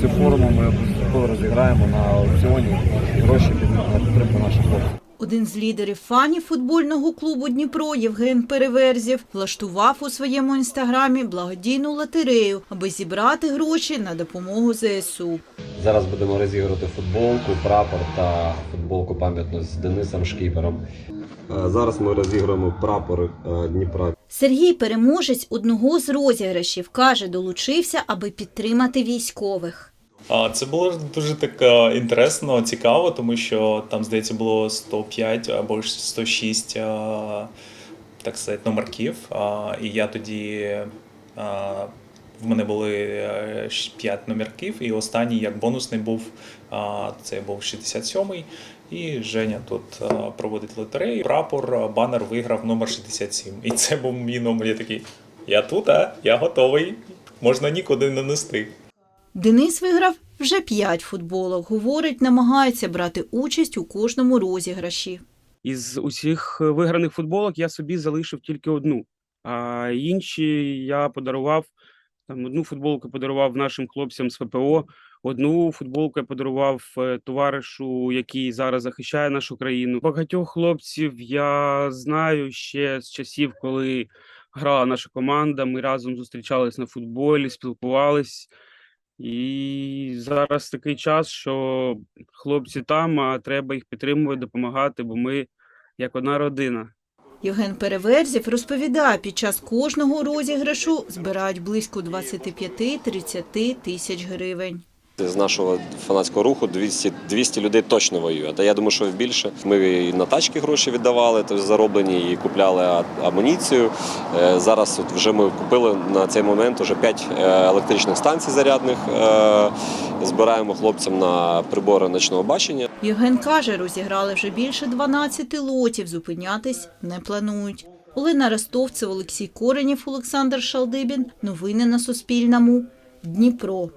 цю форму ми обов'язково розіграємо на аукціоні гроші під- на підтримку наших хлопців. Один з лідерів фанів футбольного клубу Дніпро Євген Переверзів влаштував у своєму інстаграмі благодійну лотерею, аби зібрати гроші на допомогу ЗСУ. Зараз будемо розігрувати футболку, прапор та футболку пам'ятну з Денисом Шкіпером. Е, Зараз ми розіграємо прапор е, Дніпра. Сергій, переможець одного з розіграшів, каже, долучився, аби підтримати військових. А це було дуже так е, інтересно, цікаво, тому що там, здається, було 105 або ж 106 е, так сказати, номерків. І я тоді е, в мене були 5 номерків, і останній як бонусний був це був 67-й. І Женя тут е, проводить лотерею. Прапор, е, банер виграв номер 67. І це був мій номер. Я такий. Я тут, а я готовий. Можна нікуди не нести. Денис виграв вже п'ять футболок. Говорить, намагається брати участь у кожному розіграші. Із усіх виграних футболок я собі залишив тільки одну. А інші я подарував там одну футболку подарував нашим хлопцям з ФПО, одну футболку подарував е, товаришу, який зараз захищає нашу країну. Багатьох хлопців я знаю ще з часів, коли грала наша команда. Ми разом зустрічались на футболі, спілкувались. І зараз такий час, що хлопці там, а треба їх підтримувати, допомагати, бо ми як одна родина. Євген Переверзів розповідає, під час кожного розіграшу збирають близько 25-30 тисяч гривень. З нашого фанатського руху 200, 200 людей точно воює. Та я думаю, що більше. Ми і на тачки гроші віддавали, тобто зароблені, і купляли амуніцію. Е, Зараз от вже ми купили на цей момент уже 5 електричних станцій зарядних. Е, Збираємо хлопцям на прибори ночного бачення. Євген каже, розіграли вже більше 12 лотів, зупинятись не планують. Олена Ростовцев, Олексій Коренєв, Олександр Шалдибін. Новини на Суспільному. Дніпро.